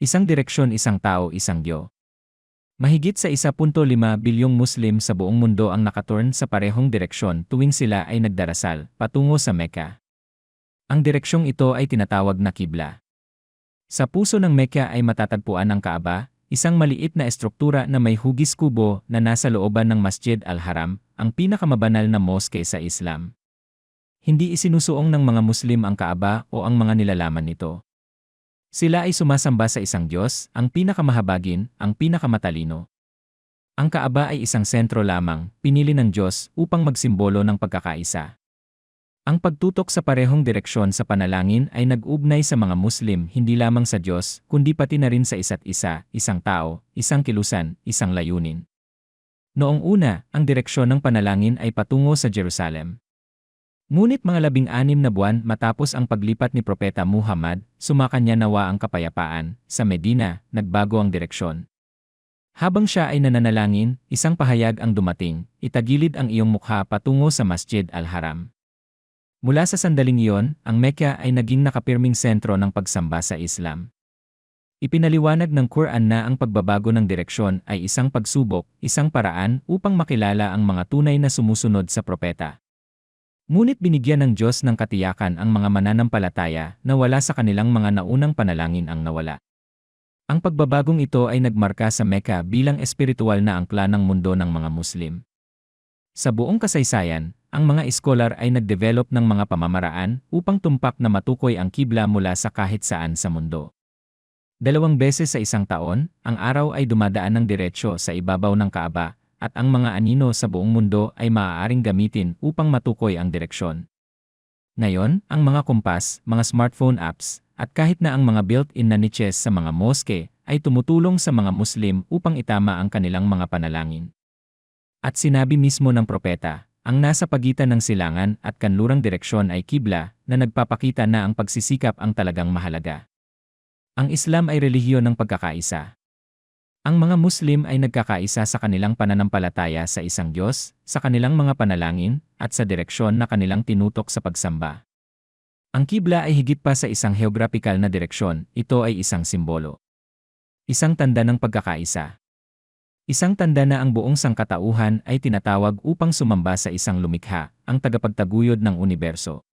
Isang direksyon, isang tao, isang Diyo. Mahigit sa 1.5 bilyong Muslim sa buong mundo ang nakaturn sa parehong direksyon tuwing sila ay nagdarasal patungo sa Mecca. Ang direksyong ito ay tinatawag na kibla. Sa puso ng Mecca ay matatagpuan ang Kaaba, isang maliit na estruktura na may hugis kubo na nasa looban ng Masjid al-Haram, ang pinakamabanal na moske sa Islam. Hindi isinusuong ng mga Muslim ang Kaaba o ang mga nilalaman nito. Sila ay sumasamba sa isang Diyos, ang pinakamahabagin, ang pinakamatalino. Ang Kaaba ay isang sentro lamang, pinili ng Diyos upang magsimbolo ng pagkakaisa. Ang pagtutok sa parehong direksyon sa panalangin ay nag-ugnay sa mga Muslim hindi lamang sa Diyos, kundi pati na rin sa isa't isa, isang tao, isang kilusan, isang layunin. Noong una, ang direksyon ng panalangin ay patungo sa Jerusalem. Ngunit mga labing-anim na buwan matapos ang paglipat ni Propeta Muhammad, sumakanya nawa ang kapayapaan, sa Medina, nagbago ang direksyon. Habang siya ay nananalangin, isang pahayag ang dumating, itagilid ang iyong mukha patungo sa Masjid al-Haram. Mula sa sandaling iyon, ang Mecca ay naging nakapirming sentro ng pagsamba sa Islam. Ipinaliwanag ng Quran na ang pagbabago ng direksyon ay isang pagsubok, isang paraan upang makilala ang mga tunay na sumusunod sa propeta. Ngunit binigyan ng Diyos ng katiyakan ang mga mananampalataya na wala sa kanilang mga naunang panalangin ang nawala. Ang pagbabagong ito ay nagmarka sa Mecca bilang espiritual na angkla ng mundo ng mga Muslim. Sa buong kasaysayan, ang mga iskolar ay nagdevelop ng mga pamamaraan upang tumpak na matukoy ang kibla mula sa kahit saan sa mundo. Dalawang beses sa isang taon, ang araw ay dumadaan ng diretsyo sa ibabaw ng Kaaba at ang mga anino sa buong mundo ay maaaring gamitin upang matukoy ang direksyon. Ngayon, ang mga kumpas, mga smartphone apps, at kahit na ang mga built-in na niches sa mga moske ay tumutulong sa mga Muslim upang itama ang kanilang mga panalangin. At sinabi mismo ng propeta, ang nasa pagitan ng silangan at kanlurang direksyon ay kibla na nagpapakita na ang pagsisikap ang talagang mahalaga. Ang Islam ay relihiyon ng pagkakaisa. Ang mga Muslim ay nagkakaisa sa kanilang pananampalataya sa isang Diyos, sa kanilang mga panalangin, at sa direksyon na kanilang tinutok sa pagsamba. Ang kibla ay higit pa sa isang geographical na direksyon, ito ay isang simbolo. Isang tanda ng pagkakaisa. Isang tanda na ang buong sangkatauhan ay tinatawag upang sumamba sa isang lumikha, ang tagapagtaguyod ng universo.